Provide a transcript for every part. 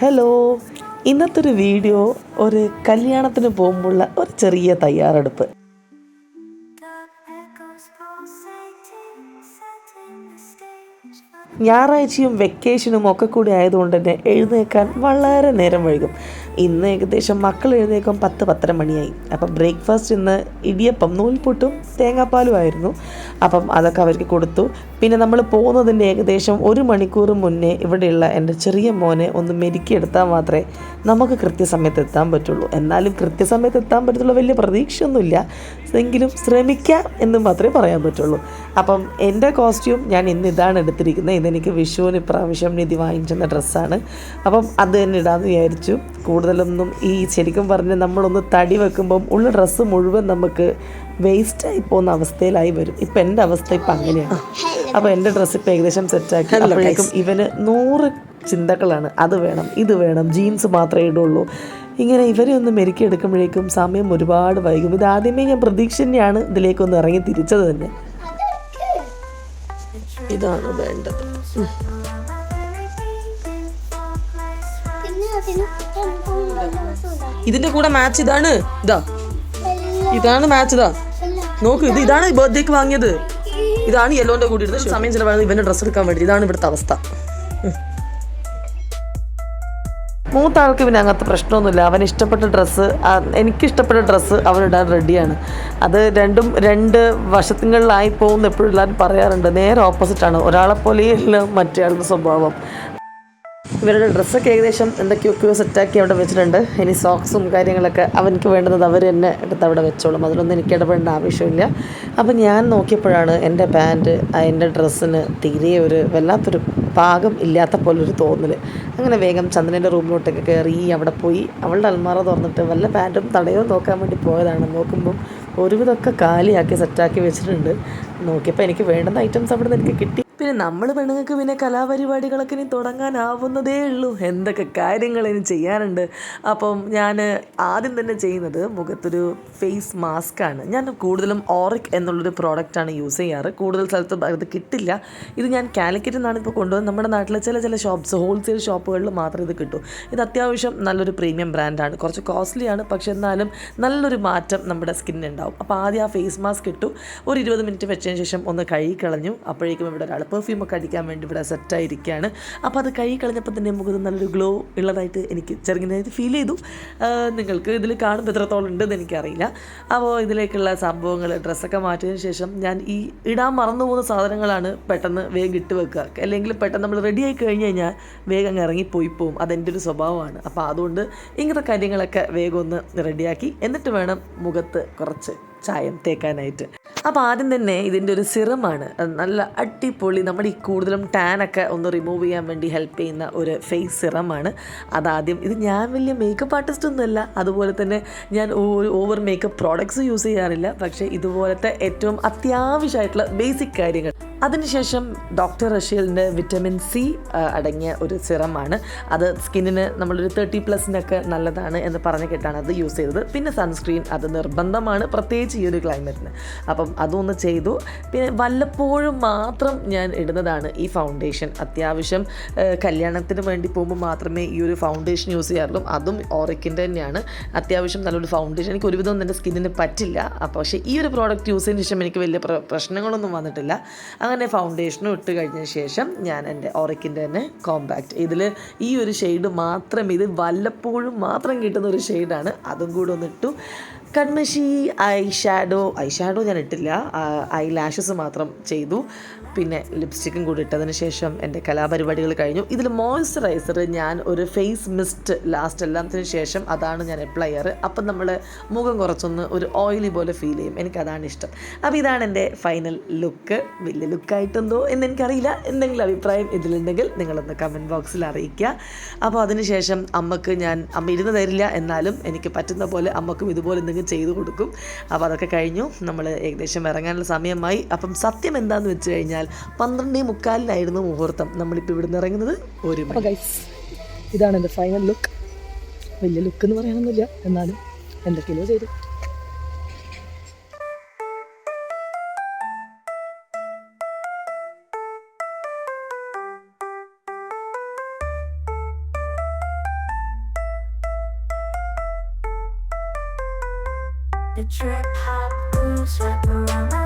Hello ഇന്നത്തെ ഒരു video ഒരു കല്യാണത്തിന് പോകുമ്പോഴുള്ള ഒരു ചെറിയ തയ്യാറെടുപ്പ്. ഞായറാഴ്ചയും വെക്കേഷനും ഒക്കെ കൂടി ആയതുകൊണ്ട് തന്നെ എഴുന്നേക്കാൻ വളരെ നേരം വൈകും. ഇന്ന് ഏകദേശം മക്കൾ എഴുന്നേക്കാൻ പത്ത് പത്തര മണിയായി. അപ്പം ബ്രേക്ക്ഫാസ്റ്റ് ഇന്ന് ഇടിയപ്പം നൂൽപുട്ടും തേങ്ങാപ്പാലും ആയിരുന്നു. അപ്പം അതൊക്കെ അവർക്ക് കൊടുത്തു. പിന്നെ നമ്മൾ പോകുന്നതിന്റെ ഏകദേശം ഒരു മണിക്കൂർ മുന്നേ ഇവിടെയുള്ള എന്റെ ചെറിയ മോനെ ഒന്ന് മെരുക്കിയെടുത്താൽ മാത്രമേ നമുക്ക് കൃത്യസമയത്ത് എത്താൻ പറ്റുള്ളൂ. എന്നാലും കൃത്യസമയത്ത് എത്താൻ പറ്റത്തുള്ള വലിയ പ്രതീക്ഷയൊന്നുമില്ല. എങ്കിലും ശ്രമിക്കാം എന്ന് മാത്രമേ പറയാൻ പറ്റുള്ളൂ. അപ്പം എന്റെ കോസ്റ്റ്യൂം ഞാൻ ഇന്ന് ഇതാണ് എടുത്തിരിക്കുന്നത്. ഇതെനിക്ക് വിഷുവിന് ഇപ്രാവശ്യം നിധി വാങ്ങിച്ചെന്ന ഡ്രസ്സാണ്. അപ്പം അത് തന്നെ ഇടാമെന്ന് വിചാരിച്ചു. കൂടുതലൊന്നും ഈ ശരിക്കും പറഞ്ഞ് നമ്മളൊന്ന് തടി വെക്കുമ്പം ഉള്ള ഡ്രസ്സ് മുഴുവൻ നമുക്ക് വേസ്റ്റായി പോകുന്ന അവസ്ഥയിലായി വരും. ഇപ്പം എന്റെ അവസ്ഥ ഇപ്പം അങ്ങനെയാണ്. അപ്പോൾ എന്റെ ഡ്രസ്സ് ഇപ്പം ഏകദേശം സെറ്റാക്കി. അപ്പോഴേക്കും ഇവന് നൂറ് ചിന്തകളാണ്. അത് വേണം ഇത് വേണം ജീൻസ് മാത്രമേ ഇടുള്ളൂ. ഇങ്ങനെ ഇവരെ ഒന്ന് മെരുക്കി എടുക്കുമ്പോഴേക്കും സമയം ഒരുപാട് വൈകും. ഇത് ആദ്യമേ ഞാൻ പ്രതീക്ഷ തന്നെയാണ് ഇതിലേക്കൊന്ന് ഇറങ്ങി തിരിച്ചത് തന്നെ. ഇതാണ് വേണ്ടത്. ഇതിന്റെ കൂടെ മാച്ച് ഇതാണ്. ഇതാ. ഇതാണ് മാച്ച് ഇതാ. നോക്ക് ഇത് ഇതാണ് ബർത്ത്ഡേക്ക് വാങ്ങിയത്. ഇതാണ് യെല്ലോന്റെ കൂടി ഇടുന്നത് സമയം ചിലവാണ് ഇവന്റെ ഡ്രസ്സ് എടുക്കാൻ വേണ്ടി. ഇതാണ് ഇവിടുത്തെ അവസ്ഥ. മൂത്ത ആൾക്ക് പിന്നെ അങ്ങനത്തെ പ്രശ്നമൊന്നുമില്ല. അവൻ ഇഷ്ടപ്പെട്ട ഡ്രസ്സ് എനിക്കിഷ്ടപ്പെട്ട ഡ്രസ്സ് അവനിടാൻ റെഡിയാണ്. അത് രണ്ടും രണ്ട് വശത്തുകളിലായി പോകുന്ന എപ്പോഴും എല്ലാവരും പറയാറുണ്ട് നേരെ ഓപ്പോസിറ്റാണ്. ഒരാളെ പോലെയല്ല മറ്റേ ആളുടെ സ്വഭാവം. ഇവരുടെ ഡ്രസ്സൊക്കെ ഏകദേശം എന്തൊക്കെയൊക്കെയോ സെറ്റാക്കി അവിടെ വെച്ചിട്ടുണ്ട്. ഇനി സോക്സും കാര്യങ്ങളൊക്കെ അവനക്ക് വേണ്ടുന്നത് അവർ തന്നെ എടുത്ത് അവിടെ വെച്ചോളും. അതിലൊന്നും എനിക്ക് ഇടപെടേണ്ട ആവശ്യമില്ല. അപ്പം ഞാൻ നോക്കിയപ്പോഴാണ് എന്റെ പാന്റ് എന്റെ ഡ്രസ്സിന് തീരെ ഒരു വല്ലാത്തൊരു പാകം ഇല്ലാത്ത പോലൊരു തോന്നൽ അങ്ങനെ വേഗം ചന്ദ്രന്റെ റൂമിലോട്ടൊക്കെ കയറി അവിടെ പോയി. അവളുടെ അൽമാറ തുറന്നിട്ട് വല്ല പാന്റും തടയോ നോക്കാൻ വേണ്ടി പോയതാണ്. നോക്കുമ്പം ഒരുവിധമൊക്കെ കാലിയാക്കി സെറ്റാക്കി വെച്ചിട്ടുണ്ട്. നോക്കിയപ്പോൾ എനിക്ക് വേണ്ടുന്ന ഐറ്റംസ് അവിടെ നിന്ന് എനിക്ക് കിട്ടി. പിന്നെ നമ്മൾ പെണ്ണുങ്ങൾക്ക് പിന്നെ കലാപരിപാടികളൊക്കെ ഇനി തുടങ്ങാനാവുന്നതേ ഉള്ളൂ. എന്തൊക്കെ കാര്യങ്ങൾ ഇനി ചെയ്യാനുണ്ട്. അപ്പം ഞാൻ ആദ്യം തന്നെ ചെയ്യുന്നത് മുഖത്തൊരു ഫേസ് മാസ്ക് ആണ്. ഞാൻ കൂടുതലും ഓറിക് എന്നുള്ളൊരു പ്രോഡക്റ്റാണ് യൂസ് ചെയ്യാറ്. കൂടുതൽ സ്ഥലത്ത് അത് കിട്ടില്ല. ഇത് ഞാൻ കാലിക്കറ്റിൽ നിന്നാണ് ഇപ്പോൾ കൊണ്ടുവന്നത്. നമ്മുടെ നാട്ടിലെ ചില ചില ഷോപ്സ് ഹോൾസെയിൽ ഷോപ്പുകളിൽ മാത്രം ഇത് കിട്ടും. ഇത് അത്യാവശ്യം നല്ലൊരു പ്രീമിയം ബ്രാൻഡാണ് കുറച്ച് കോസ്റ്റ്ലിയാണ് പക്ഷെ എന്നാലും നല്ലൊരു മാറ്റം നമ്മുടെ സ്കിന്നുണ്ടാവും അപ്പോൾ ആദ്യം ആ ഫേസ് മാസ്ക് ഇട്ടു. ഒരു ഇരുപത് മിനിറ്റ് വെച്ചതിന് ശേഷം ഒന്ന് കഴുകി കളഞ്ഞു. അപ്പോഴേക്കും ഇവിടെ ഒരാൾ പെർഫ്യൂം ഒക്കെ അടിക്കാൻ വേണ്ടി ഇവിടെ സെറ്റായിരിക്കുകയാണ് അപ്പോൾ അത് കഴുകി കളഞ്ഞപ്പോൾ തന്നെ മുഖത്ത് നല്ലൊരു ഗ്ലോ ഉള്ളതായിട്ട് എനിക്ക് ചെറുങ്ങനായിട്ട് ഫീൽ ചെയ്തു. നിങ്ങൾക്ക് ഇതിൽ കാണുമ്പോൾ എത്രത്തോളം ഉണ്ടെന്ന് എനിക്കറിയില്ല. അപ്പോൾ ഇതിലേക്കുള്ള സംഭവങ്ങൾ ഡ്രസ്സൊക്കെ മാറ്റിയതിന് ശേഷം ഞാൻ ഈ ഇടാൻ മറന്നു പോകുന്ന സാധനങ്ങളാണ് പെട്ടെന്ന് വേഗം ഇട്ട് വെക്കുക. അല്ലെങ്കിൽ പെട്ടെന്ന് നമ്മൾ റെഡി ആയി കഴിഞ്ഞ് കഴിഞ്ഞാൽ വേഗം അങ്ങ് ഇറങ്ങിപ്പോയി പോകും അതെന്റെ ഒരു സ്വഭാവമാണ്. അപ്പോൾ അതുകൊണ്ട് ഇങ്ങനത്തെ കാര്യങ്ങളൊക്കെ വേഗം ഒന്ന് റെഡിയാക്കി എന്നിട്ട് വേണം മുഖത്ത് കുറച്ച് ചായം തേക്കാനായിട്ട്. അപ്പോൾ ആദ്യം തന്നെ ഇതിന്റെ ഒരു സിറമാണ്. നല്ല അടിപൊളി നമ്മുടെ ഈ കൂടുതലും ടാനൊക്കെ ഒന്ന് റിമൂവ് ചെയ്യാൻ വേണ്ടി ഹെൽപ്പ് ചെയ്യുന്ന ഒരു ഫേസ് സിറമാണ്. അതാദ്യം ഇത് ഞാൻ വലിയ മേക്കപ്പ് ആർട്ടിസ്റ്റ് ഒന്നുമല്ല അതുപോലെ തന്നെ ഞാൻ ഓവർ മേക്കപ്പ് പ്രോഡക്ട്സ് യൂസ് ചെയ്യാറില്ല. പക്ഷേ ഇതുപോലത്തെ ഏറ്റവും അത്യാവശ്യമായിട്ടുള്ള ബേസിക് കാര്യങ്ങൾ. അതിനുശേഷം ഡോക്ടർ റഷ്യലിന്റെ വിറ്റമിൻ സി അടങ്ങിയ ഒരു സിറമാണ്. അത് സ്കിന്നിന് നമ്മളൊരു തേർട്ടി പ്ലസിനൊക്കെ നല്ലതാണ് എന്ന് പറഞ്ഞ് കേട്ടാണ് അത് യൂസ് ചെയ്തത്. പിന്നെ സൺസ്ക്രീൻ അത് നിർബന്ധമാണ് പ്രത്യേകിച്ച് ഈ ഒരു ക്ലൈമറ്റിന്. അപ്പം അതൊന്ന് ചെയ്തു. പിന്നെ വല്ലപ്പോഴും മാത്രം ഞാൻ ഇടുന്നതാണ് ഈ ഫൗണ്ടേഷൻ. അത്യാവശ്യം കല്യാണത്തിന് വേണ്ടി പോകുമ്പോൾ മാത്രമേ ഈ ഒരു ഫൗണ്ടേഷൻ യൂസ് ചെയ്യാറുള്ളൂ. അതും ഓറിക്കിന്റെ തന്നെയാണ്. അത്യാവശ്യം നല്ലൊരു ഫൗണ്ടേഷൻ. എനിക്ക് ഒരുവിധം എന്റെ സ്കിന്നിന് പറ്റില്ല. അപ്പോൾ പക്ഷേ ഈ ഒരു പ്രോഡക്റ്റ് യൂസ് ചെയ്തതിന് ശേഷം എനിക്ക് വലിയ പ്ര- പ്രശ്നങ്ങളൊന്നും വന്നിട്ടില്ല. അങ്ങനെ ഫൗണ്ടേഷനും ഇട്ട് കഴിഞ്ഞ ശേഷം ഞാൻ എന്റെ ഓറക്കിന്റെ തന്നെ കോമ്പാക്റ്റ് ഇതിൽ ഈ ഒരു ഷെയ്ഡ് മാത്രം ഇത് വല്ലപ്പോഴും മാത്രം കിട്ടുന്ന ഒരു ഷെയ്ഡാണ് അതും കൂടെ ഒന്ന് ഇട്ടു. കൺമഷി ഐ ഷാഡോ ഐ ഷാഡോ ഞാൻ ഇട്ടില്ല. ഐ ലാഷസ് മാത്രം ചെയ്തു. പിന്നെ ലിപ്സ്റ്റിക്കും കൂടി ഇട്ടതിന് ശേഷം എന്റെ കലാപരിപാടികൾ കഴിഞ്ഞു. ഇതിൽ മോയ്സ്ചറൈസർ ഞാൻ ഒരു ഫേസ് മിസ്റ്റ് ലാസ്റ്റ് എല്ലാത്തിന് ശേഷം അതാണ് ഞാൻ അപ്ലൈ ചെയ്യാറ്. അപ്പം നമ്മൾ മുഖം കുറച്ചൊന്ന് ഒരു ഓയിലി പോലെ ഫീൽ ചെയ്യും. എനിക്കതാണ് ഇഷ്ടം. അപ്പോൾ ഇതാണ് എന്റെ ഫൈനൽ ലുക്ക് വലിയ ലുക്കായിട്ടെന്തോ എന്ന് എനിക്കറിയില്ല. എന്തെങ്കിലും അഭിപ്രായം ഇതിലുണ്ടെങ്കിൽ നിങ്ങളൊന്ന് കമന്റ് ബോക്സിൽ അറിയിക്കുക. അപ്പോൾ അതിനുശേഷം അമ്മയ്ക്ക് ഞാൻ അമ്മ ഇരുന്ന് തരില്ല. എന്നാലും എനിക്ക് പറ്റുന്ന പോലെ അമ്മക്കും ഇതുപോലെ എന്തെങ്കിലും ചെയ്തു കൊടുക്കും. അപ്പോൾ അതൊക്കെ കഴിഞ്ഞു. നമ്മൾ ഏകദേശം ഇറങ്ങാനുള്ള സമയമായി. അപ്പം സത്യം എന്താണെന്ന് വെച്ച് കഴിഞ്ഞാൽ പന്ത്രണ്ടേ മുക്കാലിനായിരുന്നു മുഹൂർത്തം. നമ്മളിപ്പോൾ ഇവിടുന്ന് ഇറങ്ങുന്നത് ഒരു ഇതാണ് എന്റെ ഫൈനൽ ലുക്ക് വലിയ ലുക്ക് എന്ന് പറയാനൊന്നുമില്ല. എന്നാലും എന്തൊക്കെയോ ചെയ്തു. Trip hop grooves wrap around my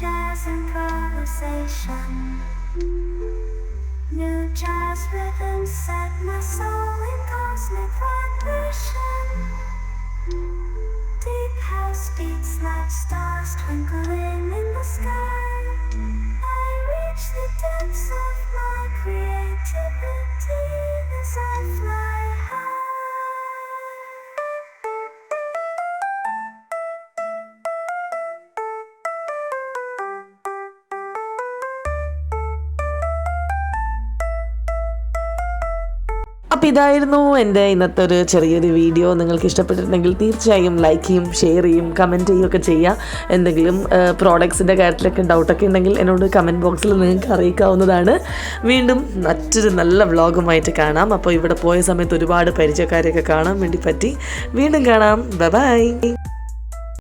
jazz improvisation. New jazz rhythms set my soul in cosmic vibration. Deep house beats like stars twinkling അപ്പോൾ ഇതായിരുന്നു എന്റെ ഇന്നത്തെ ഒരു ചെറിയൊരു വീഡിയോ. നിങ്ങൾക്ക് ഇഷ്ടപ്പെട്ടിട്ടുണ്ടെങ്കിൽ തീർച്ചയായും ലൈക്ക് ചെയ്യും ഷെയർ ചെയ്യും കമന്റ് ചെയ്യുകയൊക്കെ ചെയ്യാം. എന്തെങ്കിലും പ്രോഡക്ട്സിന്റെ കാര്യത്തിലൊക്കെ ഡൗട്ടൊക്കെ ഉണ്ടെങ്കിൽ എന്നോട് കമന്റ് ബോക്സിൽ നിങ്ങൾക്ക് അറിയിക്കാവുന്നതാണ്. വീണ്ടും മറ്റൊരു നല്ല വ്ളോഗുമായിട്ട് കാണാം. അപ്പോൾ ഇവിടെ പോയ സമയത്ത് ഒരുപാട് പരിചയക്കാരെയൊക്കെ കാണാൻ വേണ്ടി പറ്റി. വീണ്ടും കാണാം. ബൈ